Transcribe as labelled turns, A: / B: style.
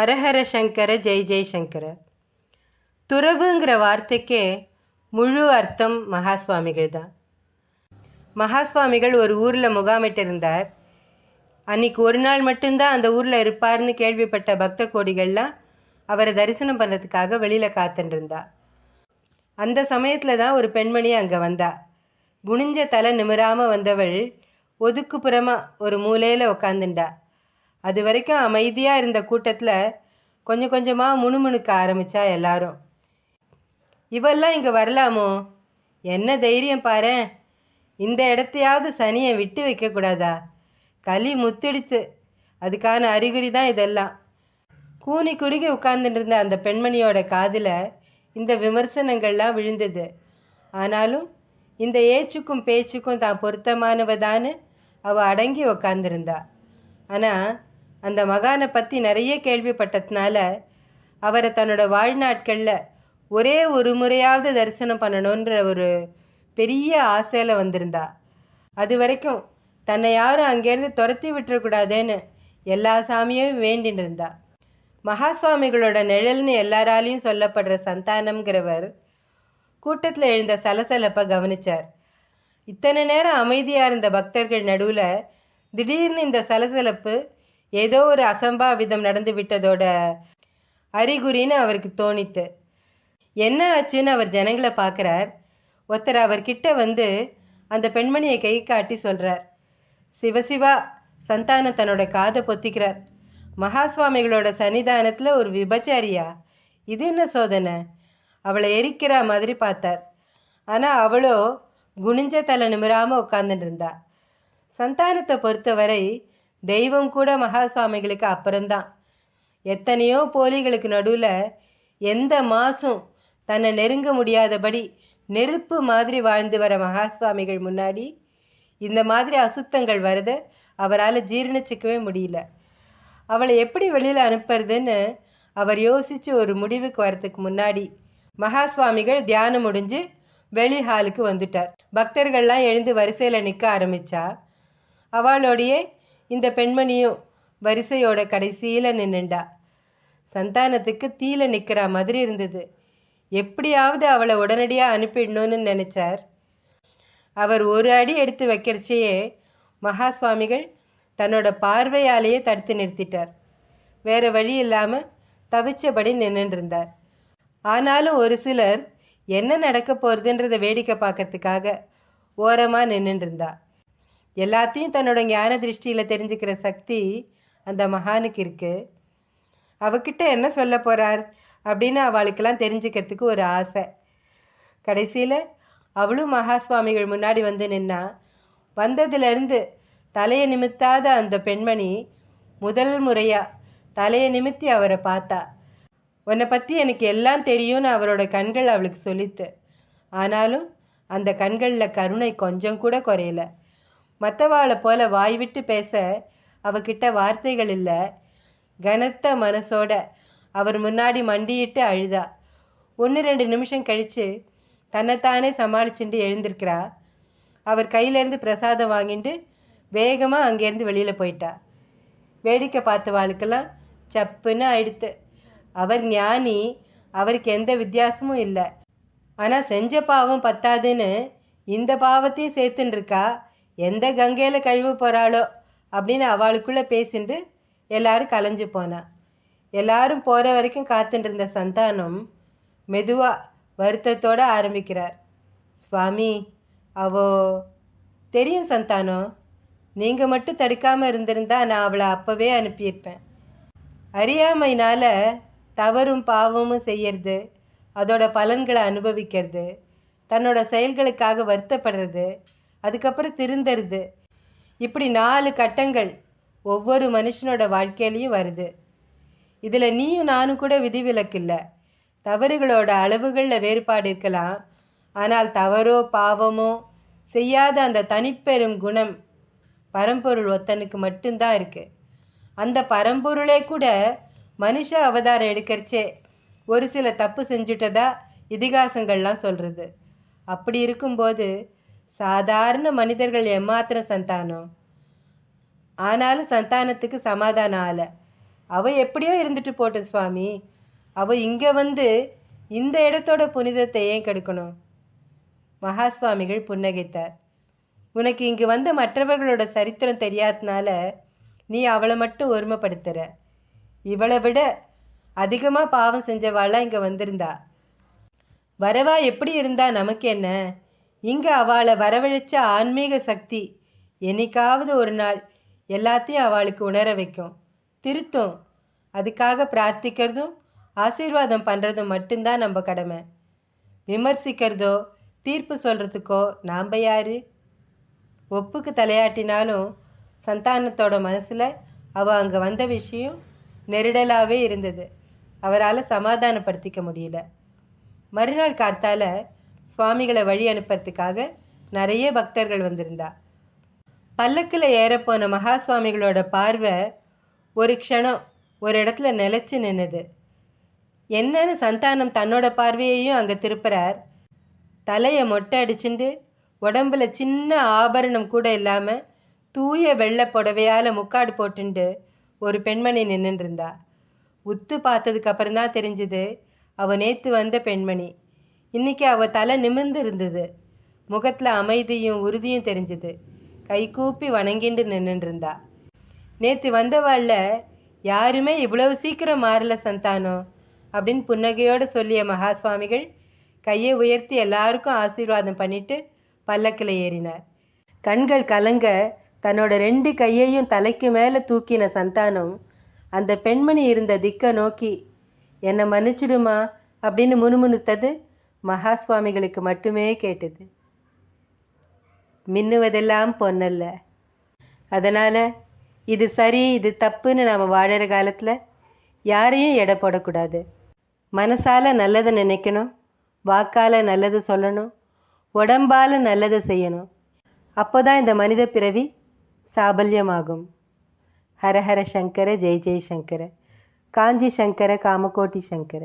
A: ஹரஹர சங்கர ஜெய் ஜெய் சங்கர. துறவுங்கிற வார்த்தைக்கே முழு அர்த்தம் மகாஸ்வாமிகள் தான். மகாஸ்வாமிகள் ஒரு ஊரில் முகாமிட்டு இருந்தார். அன்னைக்கு ஒரு நாள் மட்டும்தான் அந்த ஊரில் இருப்பார்னு கேள்விப்பட்ட பக்த கோடிகள்லாம் அவரை தரிசனம் பண்ணுறதுக்காக வெளியில் காத்துட்டுருந்தா அந்த சமயத்தில் தான் ஒரு பெண்மணி அங்கே வந்தா. குனிஞ்ச தலை நிமிராமல் வந்தவள் ஒதுக்குப்புறமாக ஒரு மூலையில் உக்காந்துண்டா. அது வரைக்கும் அமைதியாக இருந்த கூட்டத்தில் கொஞ்சம் கொஞ்சமாக முணுமுணுக்க ஆரம்பிச்சா எல்லாரும். இவெல்லாம் இங்கே வரலாமோ? என்ன தைரியம் பாரேன் இந்த இடத்தையாவது சனியை விட்டு வைக்கக்கூடாதா களி முத்திடுத்து. அதுக்கான அறிகுறி தான் இதெல்லாம். கூனி குறுகி உட்கார்ந்துட்டு இருந்த அந்த பெண்மணியோட காதில் இந்த விமர்சனங்கள்லாம் விழுந்தது. ஆனாலும் இந்த ஏச்சுக்கும் பேச்சுக்கும் தான் பொருத்தமானவதான்னு அவள் அடங்கி உக்காந்துருந்தா ஆனால் அந்த மகானை பற்றி நிறைய கேள்விப்பட்டதுனால அவரை தன்னோட வாழ்நாட்களில் ஒரே ஒரு முறையாவது தரிசனம் பண்ணணுன்ற ஒரு பெரிய ஆசையில் வந்திருந்தா. அது வரைக்கும் தன்னை யாரும் அங்கேருந்து துரத்தி விட்டுறக்கூடாதேன்னு எல்லா சாமியும் வேண்டின்னு இருந்தா. மகா சுவாமிகளோட நிழல்னு எல்லாராலையும் சொல்லப்படுற சந்தானம்ங்கிறவர் கூட்டத்தில் எழுந்த சலசலப்பை கவனிச்சார். இத்தனை நேரம் அமைதியாக இருந்த பக்தர்கள் நடுவில் திடீர்னு இந்த சலசலப்பு ஏதோ ஒரு அசம்பாவிதம் நடந்து விட்டதோட அறிகுறின்னு அவருக்கு தோணித்து என்ன ஆச்சுன்னு அவர் ஜனங்களை பார்க்குறார் ஒருத்தர் அவர்கிட்ட வந்து அந்த பெண்மணியை கை காட்டி சொல்கிறார் சிவசிவா சந்தானம் தன்னோட காதை பொத்திக்கிறார். மகா சுவாமிகளோட சன்னிதானத்தில் ஒரு விபச்சாரியா? இது என்ன சோதனை? அவளை எரிக்கிற மாதிரி பார்த்தார். ஆனால் அவளோ குனிஞ்ச தலை நிமிராமல் உட்காந்துட்டு இருந்தா. சந்தானத்தை பொறுத்தவரை தெய்வம் கூட மகா சுவாமிகளுக்கு அப்புறம்தான். எத்தனையோ போலிகளுக்கு நடுவில் எந்த மாசும் தன்னை நெருங்க முடியாதபடி நெருப்பு மாதிரி வாழ்ந்து வர மகா சுவாமிகள் முன்னாடி இந்த மாதிரி அசுத்தங்கள் வரத அவரால் ஜீரணிச்சிக்கவே முடியல. அவளை எப்படி வெளியில் அனுப்புறதுன்னு அவர் யோசித்து ஒரு முடிவுக்கு வரத்துக்கு முன்னாடி மகா சுவாமிகள் தியானம் முடிஞ்சு வெளி ஹாலுக்கு வந்துட்டார். பக்தர்கள்லாம் எழுந்து வரிசையில் நிற்க ஆரம்பித்தா அவளோடையே இந்த பெண்மணியும் வரிசையோட கடைசியில் நின்னுண்டா. சந்தானத்துக்கு தீல நிற்கிற மாதிரி இருந்தது. எப்படியாவது அவளை உடனடியாக அனுப்பிடணும்னு நினச்சார். அவர் ஒரு அடி எடுத்து வைக்கிறச்சையே மகா சுவாமிகள் தன்னோட பார்வையாலேயே தடுத்து நிறுத்திட்டார். வேற வழி இல்லாமல் தவிச்சபடி நின்றுருந்தார் ஆனாலும் ஒரு சிலர் என்ன நடக்க போகிறதுன்றதை வேடிக்கை பார்க்கறதுக்காக ஓரமாக நின்றுருந்தா எல்லாத்தையும் தன்னோட ஞான திருஷ்டியில் தெரிஞ்சுக்கிற சக்தி அந்த மகானுக்கு இருக்குது அவகிட்ட என்ன சொல்ல போகிறார் அப்படின்னு அவளுக்கெல்லாம் தெரிஞ்சுக்கிறதுக்கு ஒரு ஆசை. கடைசியில் அவளும் மகா சுவாமிகள் முன்னாடி வந்து நின்னா வந்ததுலேருந்து தலையை நிமித்தாத அந்த பெண்மணி முதல் முறையாக தலையை நிமித்தி அவரை பார்த்தா. உன்னை பற்றி எனக்கு எல்லாம் தெரியும்னு அவரோட கண்கள் அவளுக்கு சொல்லித்து. ஆனாலும் அந்த கண்களில் கருணை கொஞ்சம் கூட குறையலை. மற்றவாளை போல வாய் விட்டு பேச அவகிட்ட வார்த்தைகள் இல்லை. கனத்த மனசோட அவர் முன்னாடி மண்டியிட்டு அழுதா. ஒன்று ரெண்டு நிமிஷம் கழித்து தன்னைத்தானே சமாளிச்சுட்டு எழுந்திருக்கிறா. அவர் கையிலேருந்து பிரசாதம் வாங்கிட்டு வேகமாக அங்கேருந்து வெளியில் போயிட்டா. வேடிக்கை பார்த்தவாளுக்கெல்லாம் சப்புன்னு ஆயிடுத்து அவர் ஞானி அவருக்கு எந்த வித்தியாசமும் இல்லை. ஆனால் செஞ்ச பாவம் பத்தாதுன்னு இந்த பாவத்தையும் சேர்த்துன்னு இருக்கா எந்த கங்கையில் கழுவ போகிறாளோ அப்படின்னு அவளுக்குள்ளே பேசிட்டு எல்லாரும் கலைஞ்சு போனா. எல்லாரும் போகிற வரைக்கும் காத்துட்டு இருந்த சந்தானம் மெதுவாக வருத்தத்தோட ஆரம்பிக்கிறார். சுவாமி அவோ தெரியும் சந்தானம். நீங்கள் மட்டும் தடுக்காமல் இருந்திருந்தா நான் அவளை அப்போவே அனுப்பியிருப்பேன். அறியாமையினால் தவறும் பாவமும் செய்யறது அதோட பலன்களை அனுபவிக்கிறது தன்னோட செயல்களுக்காக வருத்தப்படுறது அதுக்கப்புறம் திருந்தருது. இப்படி நாலு கட்டங்கள் ஒவ்வொரு மனுஷனோட வாழ்க்கையிலையும் வருது. இதில் நீயும் நானும் கூட விதிவிலக்கு இல்லை தவறுகளோட அளவுகளில் வேறுபாடு இருக்கலாம். ஆனால் தவறோ பாவமோ செய்யாத அந்த தனிப்பெரும் குணம் பரம்பொருள் ஒத்தனுக்கு மட்டும்தான் இருக்குது அந்த பரம்பொருளே கூட மனுஷ அவதாரம் எடுக்கிறச்சே ஒரு சில தப்பு செஞ்சுட்டதா இதிகாசங்கள்லாம் சொல்கிறது அப்படி இருக்கும்போது சாதாரண மனிதர்கள் எம்மாத்திரம் சந்தானம் ஆனாலும் சந்தானத்துக்கு சமாதானம் ஆலை. அவள் எப்படியோ இருந்துட்டு போட்டும் சுவாமி. அவள் இங்கே வந்து இந்த இடத்தோட புனிதத்தை ஏன் கெடுக்கணும்? மகா சுவாமிகள் புன்னகைத்தார். உனக்கு இங்கு வந்த மற்றவர்களோட சரித்திரம் தெரியாதனால நீ அவளை மட்டும் ஒருமைப்படுத்துற. இவளை விட அதிகமாக பாவம் செஞ்சவாளாக இங்கே வந்திருந்தா. வரவா எப்படி இருந்தா நமக்கு என்ன? இங்கே அவளை வரவழைச்ச ஆன்மீக சக்தி என்னைக்காவது ஒரு நாள் எல்லாத்தையும் அவளுக்கு உணர வைக்கும். திருத்தும். அதுக்காக பிரார்த்திக்கிறதும் ஆசீர்வாதம் பண்ணுறதும் மட்டும்தான் நம்ம கடமை. விமர்சிக்கிறதோ தீர்ப்பு சொல்கிறதுக்கோ நாம் யாரு? ஒப்புக்கு தலையாட்டினாலும் சந்தானத்தோட மனசில் அவள் அங்கே வந்த விஷயம் நெருடலாகவே இருந்தது. அவரால் சமாதானப்படுத்திக்க முடியல. மறுநாள் கார்த்தால சுவாமிகளை வழி அனுப்புறதுக்காக நிறைய பக்தர்கள் வந்திருந்தா. பல்லக்கில் ஏறப்போன மகா சுவாமிகளோட பார்வை ஒரு க்ஷணம் ஒரு இடத்துல நிலச்சி நின்னுது. என்னன்னு சந்தானம் தன்னோட பார்வையையும் அங்கே திருப்புறார். தலையை மொட்டை அடிச்சுண்டு உடம்புல சின்ன ஆபரணம் கூட இல்லாமல் தூய வெள்ளை புடவையால் முக்காடு போட்டுண்டு ஒரு பெண்மணி நின்றுருந்தா உத்து பார்த்ததுக்கு அப்புறம் தான் தெரிஞ்சுது அவ நேற்று வந்த பெண்மணி. இன்னைக்கு அவள் தலை நிமிர்ந்து இருந்தது முகத்தில் அமைதியும் உறுதியும் தெரிஞ்சுது. கை கூப்பி வணங்கிண்டு நின்றுட்டு நேற்று வந்தவாள்ல யாருமே இவ்வளவு சீக்கிரம் மாறல சந்தானம் அப்படின்னு புன்னகையோடு சொல்லிய மகா சுவாமிகள் கையை உயர்த்தி எல்லாருக்கும் ஆசீர்வாதம் பண்ணிட்டு பல்லக்கில் ஏறினார். கண்கள் கலங்க தன்னோட ரெண்டு கையையும் தலைக்கு மேலே தூக்கின சந்தானம் அந்த பெண்மணி இருந்த திக்கை நோக்கி என்னை மன்னிச்சிடுமா? அப்படின்னு முணுமுணுத்தது மகா சுவாமிகளுக்கு மட்டுமே கேட்டது. மின்னுவதெல்லாம் பொன்னல்ல. அதனால் இது சரி இது தப்புன்னு நாம் வாழற காலத்தில் யாரையும் எடை போடக்கூடாது. மனசால் நல்லதை நினைக்கணும் வாக்கால் நல்லது சொல்லணும் உடம்பால் நல்லதை செய்யணும். அப்போ தான் இந்த மனித பிறவி சாபல்யமாகும். ஹரஹர சங்கர ஜெய் ஜெய் சங்கர. காஞ்சி சங்கர காமகோட்டி சங்கர.